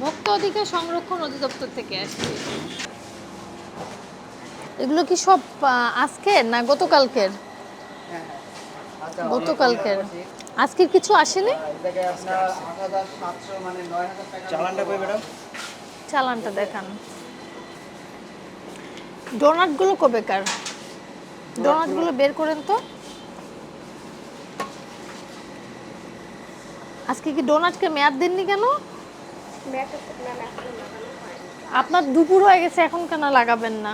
ভোক্তা অধিকার সংরক্ষণ অধিদপ্তর থেকে আসছে। এগুলো কি সব আজকের না গতকালকের? আচ্ছা, গতকালকের। আজকের কিছু আসেনি? চালানটা কই ম্যাডাম? চালানটা দেখান। ডোনাটগুলো কবেকার? ডোনাটগুলো বের করেন তো। আজকে কি ডোনাটকে মেয়াদ দেননি কেন? আপনার দুপুর হয়ে গেছে এখন কেন লাগাবেন না?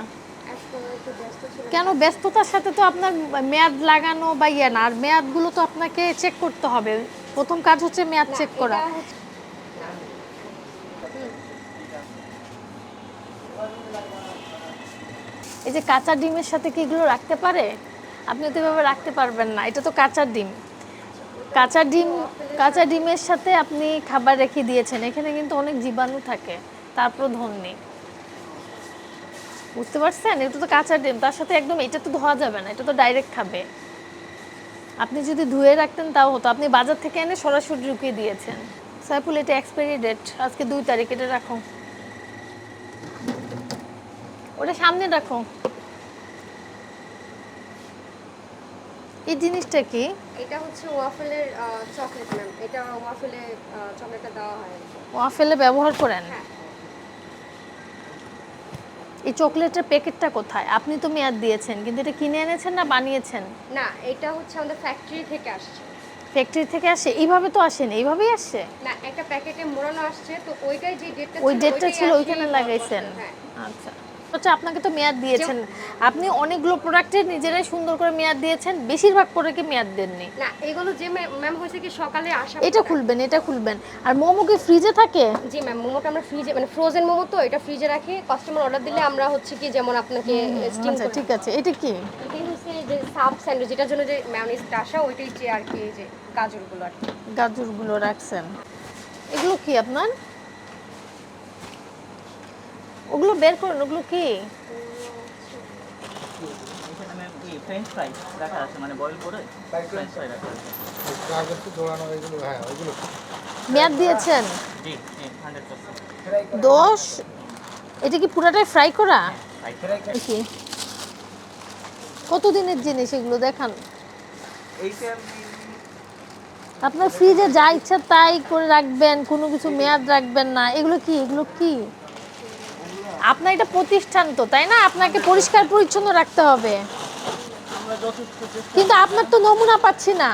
কেন ব্যস্ততার সাথে তো আপনার মেয়াদ লাগানো বা ইয়ে না আর মেয়াদগুলো তো আপনাকে চেক করতে হবে। প্রথম কাজ হচ্ছে মেয়াদ চেক করা। এই যে কাঁচা ডিমের সাথে কি এগুলো রাখতে পারে? আপনি তো এভাবে রাখতে পারবেন না এটা তো কাঁচা ডিম। কাঁচা ডিম, কাঁচা ডিমের সাথে আপনি খাবার রেখে দিয়েছেন, এখানে কিন্তু অনেক জীবাণু থাকে তারপর ধন্যি বুঝতে পারছেন? এটা তো কাঁচা ডিম, তার সাথে একদম এটা তো ধোয়া যাবে না, এটা তো ডাইরেক্ট খাবে। আপনি যদি ধুয়ে রাখতেন তাও হতো, আপনি বাজার থেকে এনে সরাসরি ঢুকিয়ে দিয়েছেন। সাইফুল, এটা এক্সপায়ারি ডেট আজকে দুই তারিখ, এটা রাখো। ওটা সামনে রাখো। এই জিনিসটা কি? এটা হচ্ছে ওয়াফেলের চকলেট ম্যাম। এটা ওয়াফেলে চকলেটটা দেওয়া হয়। ওয়াফেলে ব্যবহার করেন? হ্যাঁ। এই চকলেটের প্যাকেটটা কোথায়? আপনি তো মেয়াদ দিয়েছেন কিন্তু এটা কিনে এনেছেন না বানিয়েছেন? না এটা হচ্ছে আমাদের ফ্যাক্টরি থেকে আসছে। ফ্যাক্টরি থেকে আসে? এইভাবে তো আসেন এইভাবেই আসে? না একটা প্যাকেটে মোড়ানো আসছে তো ওইটাই যে ডেটটা ওই ডেটটা ছিল ওইখানে লাগাইছেন? হ্যাঁ। আচ্ছা। আচ্ছা আপনাকে তো মেয়াদ দিয়েছেন। আপনি অনেকগুলো প্রোডাক্টের নিজেরাই সুন্দর করে মেয়াদ দিয়েছেন বেশিরভাগ প্রোডাক্টে মেয়াদ দেননি। না এগুলো যে ম্যাম হয়েছে কি সকালে আসা এটা খুলবেন এটা খুলবেন। আর মোমো কি ফ্রিজে থাকে? জি ম্যাম মোমোটা আমরা ফ্রিজে মানে ফ্রোজেন মোমো তো এটা ফ্রিজে রাখি। কাস্টমার অর্ডার দিলে আমরা হচ্ছে কি যেমন আপনাকে স্টিম আচ্ছা ঠিক আছে। এটা কি? হচ্ছে যে সাব স্যান্ডউইচ যেটার জন্য যে ম্যায়োনিজটা আসা ওইটাই যে আর কি যে গাজরগুলো আর কি। গাজরগুলো রাখছেন। এগুলো কি আপনার? ওগুলো বের করুন ওগুলো কি? এখানে ম্যাম কি ফ্রেঞ্চ ফ্রাই রাখা আছে মানে বয়েল করে ফ্রেঞ্চ ফ্রাই রাখা আছে। জোড়ানো এগুলো হ্যাঁ মেয়াদ দিয়েছেন? জি জি দশ? এটা কি পুরাটাই ফ্রাই করা? ফ্রাই কি কতদিনের জিনিস এগুলো? দেখান। আপনার ফ্রিজে যা ইচ্ছা তাই করে রাখবেন কোনো কিছু মেয়াদ রাখবেন না। এগুলো কি? এগুলো কি? আপনার এটা প্রতিষ্ঠান তো তাই না? আপনাকে পরিষ্কার পরিচ্ছন্ন রাখতে হবে। আমরা যথেষ্ট চেষ্টা কিন্তু আপনার তো নমুনা পাচ্ছি না।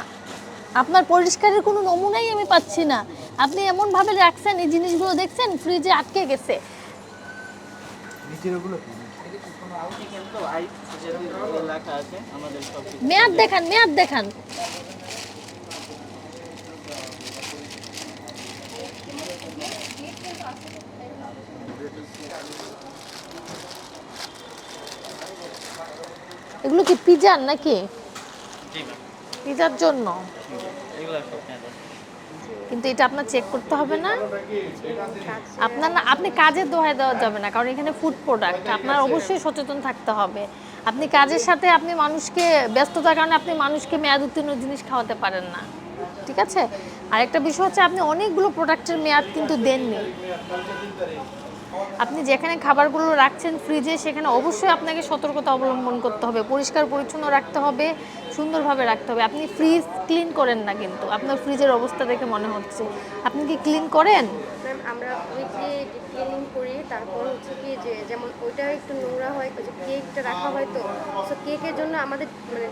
আপনার পরিষ্কারের কোনো নমুনাই আমি পাচ্ছি না। আপনি এমনভাবে রাখছেন এই জিনিসগুলো দেখছেন ফ্রিজে আটকে গেছে। মেয়াদ দেখান মেয়াদ দেখান। এগুলো কি পিজার নাকি? পিজার জন্য। কিন্তু এটা আপনার চেক করতে হবে না। আপনার না আপনি কাজের দোহাই দেওয়া যাবে না কারণ এখানে ফুড প্রোডাক্ট আপনার অবশ্যই সচেতন থাকতে হবে। আপনি কাজের সাথে আপনি মানুষকে ব্যস্ততার কারণে আপনি মানুষকে মেয়াদ উত্তীর্ণ জিনিস খাওয়াতে পারেন না। ঠিক আছে? আরেকটা বিষয় হচ্ছে আপনি অনেকগুলো প্রোডাক্টের মেয়াদ কিন্তু দেননি। আপনি যেখানে খাবারগুলো রাখছেন ফ্রিজে সেখানে অবশ্যই আপনাকে সতর্কতা অবলম্বন করতে হবে। পরিষ্কার পরিচ্ছন্ন রাখতে হবে। সুন্দরভাবে রাখতে হবে। আপনি ফ্রিজ ক্লিন করেন না কিন্তু। আপনার ফ্রিজের অবস্থা দেখে মনে হচ্ছে। আপনি কি ক্লিন করেন? আমরা উইকলি ক্লিনিং করি। তারপর হচ্ছে কি যে যেমন ওইটা একটু নোংরা হয় যে কেকটা রাখা হয় তো। সো কেকের জন্য আমাদের মানে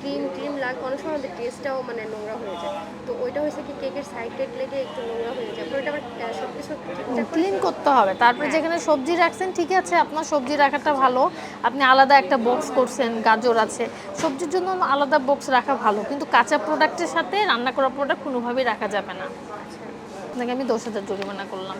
ক্রিম ক্রিম লাগে অনেক সময় আমাদের টেস্টটাও মানে নোংরা হয়ে যায়। তো ওইটা হয়েছে কি কেকের সাইড লেগে একটু নোংরা হয়ে যায়। তো ওইটা আবার সব কিছু ক্লিন করতে হবে। তারপরে যেখানে সবজি রাখছেন ঠিক আছে। আপনার সবজি রাখাটা ভালো। আপনি আলাদা একটা বক্স করছেন গাজর আছে। সবজির জন্য আলাদা বক্স রাখা ভালো, কিন্তু কাঁচা প্রোডাক্টের সাথে রান্না করা প্রোডাক্ট কোনোভাবেই রাখা যাবে না। আপনাকে আমি দশ হাজার জরিমানা করলাম।